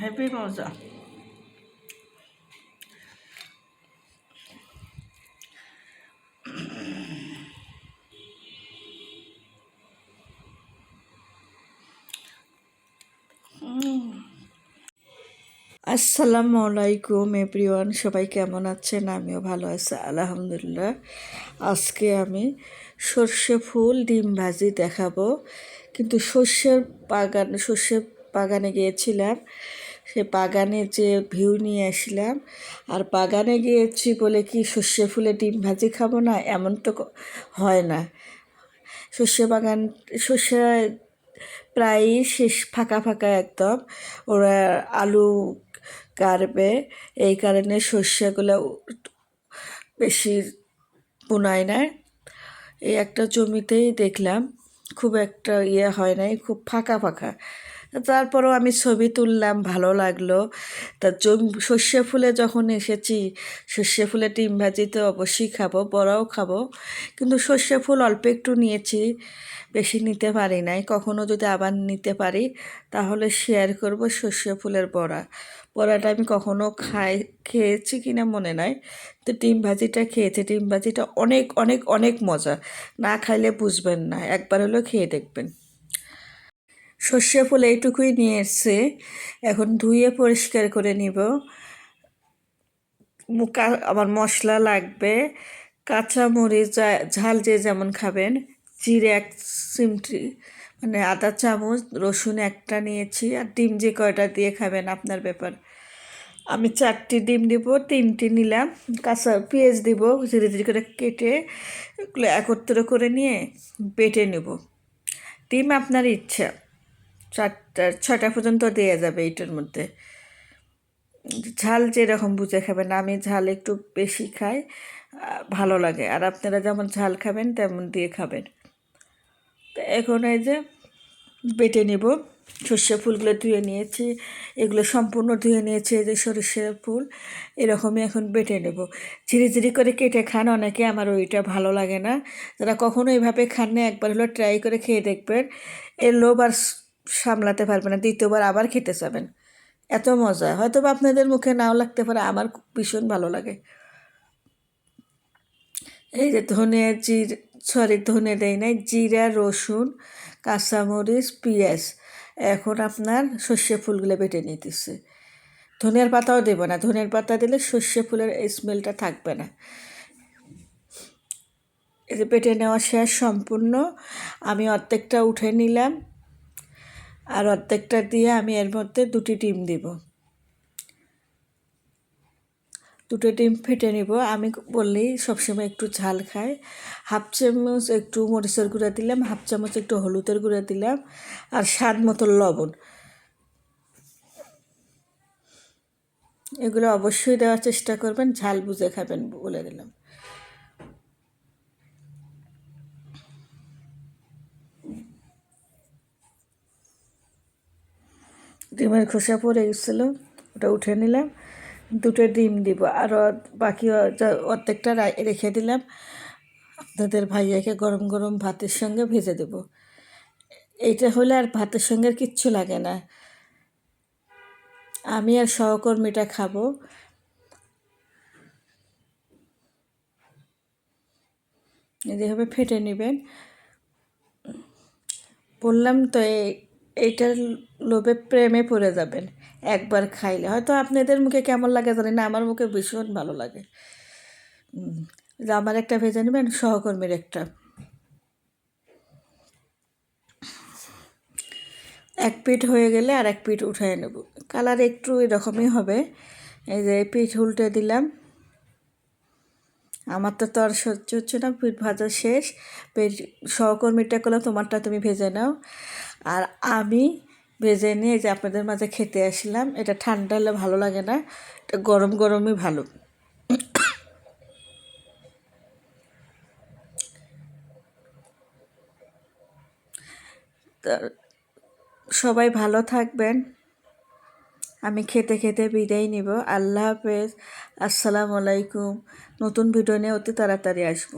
Heavy মজা আসসালামু আলাইকুম এভরিওয়ান সবাই কেমন আছেন? আমিও ভালো আছি, আলহামদুলিল্লাহ। আজকে আমি সর্ষে ফুল ডিম ভাজি দেখাবো। কিন্তু সর্ষের বাগান সর্ষে বাগানে গিয়েছিলাম। সে বাগানে যে ভিউ নিয়ে আসলাম। আর বাগানে গিয়েছি বলে কি সর্ষে ফুলে ডিম ভাজি খাব না? এমন তো হয় না। সর্ষে বাগান, সর্ষে প্রায়ই শেষ ফাঁকা ফাঁকা একদম। ওরা আলু কাটবে এই কারণে সর্ষেগুলো বেশি বোনায় না। এই একটা জমিতেই দেখলাম। খুব একটা ইয়ে হয় নাই, খুব ফাঁকা ফাঁকা। তারপরেও আমি ছবি তুললাম, ভালো লাগল। তা জমি সর্ষে ফুলে যখন এসেছি, সর্ষে ফুলে ডিম ভাজি তো অবশ্যই খাব, বড়াও খাব। কিন্তু সর্ষে ফুল অল্প একটু নিয়েছি, বেশি নিতে পারি নাই। কখনো যদি আবার নিতে পারি, তাহলে শেয়ার করব সর্ষে ফুলের বড়া। বড়াটা আমি কখনো খাই, খেয়েছি কিনা মনে নাই। তো ডিম ভাজিটা খেয়েছি, ডিম ভাজিটা অনেক অনেক অনেক মজা। না খাইলে বুঝবেন না, একবার হলেও খেয়ে দেখবেন। সর্ষে ফুল এইটুকুই নিয়ে এসছে। এখন ধুয়ে পরিষ্কার করে নিব। মুকা, আমার মশলা লাগবে। কাঁচা মরিচ ঝাল যে যেমন খাবেন, জিরে এক চিমটি মানে আদা চামচ, রসুন একটা নিয়েছি, আর ডিম যে কয়টা দিয়ে খাবেন আপনার ব্যাপার। আমি চারটি ডিম দিব, তিনটি নিলাম, কাঁচা পেঁয়াজ দিব, ধীরে ধীরে করে কেটে একত্র করে নিয়ে বেটে নেব। ডিম আপনার ইচ্ছা। চারটা ছটা পর্যন্ত দেওয়া যাবে এইটার মধ্যে। ঝাল যেরকম বুঝে খাবেন, আমি ঝাল একটু বেশি খাই, ভালো লাগে। আর আপনারা যেমন ঝাল খাবেন, তেমন দিয়ে খাবেন। তো এখন এই যে বেটে নেব। সর্ষে ফুলগুলো ধুয়ে নিয়েছি, এগুলো সম্পূর্ণ ধুয়ে নিয়েছি, এই যে সরষের ফুল, এরকমই এখন বেটে নেব। ঝিরি ঝিরি করে কেটে খান, অনেকে আমার ওইটা ভালো লাগে না। যারা কখনো এইভাবে খান না একবার হলো ট্রাই করে খেয়ে দেখবেন। এর লোভ আর সামলাতে পারবে না, দ্বিতীয়বার আবার খেতে চাবেন। এত মজা হয়তো বা আপনাদের মুখে নাও লাগতে পারে, আমার ভীষণ ভালো লাগে। এই যে ধনে জির সরি ধনে দেয় নাই, জিরা, রসুন, কাঁচামরিচ, পেঁয়াজ। এখন আপনার সর্ষে ফুলগুলো বেটে নিতেছে। ধনিয়ার পাতাও দেব না ধনের পাতা দিলে সর্ষে ফুলের স্মেলটা থাকবে না। বেটে নেওয়া শেষ সম্পূর্ণ, আমি অর্ধেকটা উঠে নিলাম। আর অর্ধেকটা দিয়ে আমি এর মধ্যে দুটি ডিম দিব। দুটো ডিম ফেটে নিব। আমি বললেই সবসময় একটু ঝাল খাই। হাফ চামচ একটু মরিচের গুঁড়া দিলাম, হাফ চামচ একটু হলুদের গুঁড়া দিলাম আর স্বাদ মতো লবণ। এগুলো অবশ্যই দেওয়ার চেষ্টা করবেন, ঝাল বুঝে খাবেন বলে দিলাম। ডিমের খোসা পরে গেছিল, ওটা উঠে নিলাম, দুটো ডিম দিব। আর বাকি অর্ধেকটা রেখে দিলাম। আপনাদের ভাইয়াকে গরম গরম ভাতের সঙ্গে ভেজে দেব। এইটা হলে আর ভাতের সঙ্গে আর কিচ্ছু লাগে না। আমি আর সহকর্মীটা খাব। যেভাবে ফেটে নেবেন। বললাম তো এই এইটার লোভে প্রেমে পড়ে যাবেন। একবার খাইলে। হয়তো আপনাদের মুখে কেমন লাগে জানি না, আমার মুখে ভীষণ ভালো লাগে। আমার একটা ভেজে নেবেন, সহকর্মীর একটা। এক পিঠ হয়ে গেলে আর এক পিঠ উঠিয়ে নেব। কালার একটু এরকমই হবে। এই যে পিঠ উল্টে দিলাম। আমার তো তো আর সহ্য হচ্ছে না, পিঠ ভাজা শেষ। পেট সহকর্মীটা করলাম, তোমারটা তুমি ভেজে নাও। আর আমি ভেজে নিয়ে যে আপনাদের মাঝে খেতে আসলাম, এটা ঠান্ডা হলে ভালো লাগে না, এটা গরম গরমই ভালো। সবাই ভালো থাকবেন, আমি খেতে খেতে বিদায় নিব, আল্লাহ হাফেজ, আসসালামু আলাইকুম, নতুন ভিডিও নিয়ে অতি তাড়াতাড়ি আসব।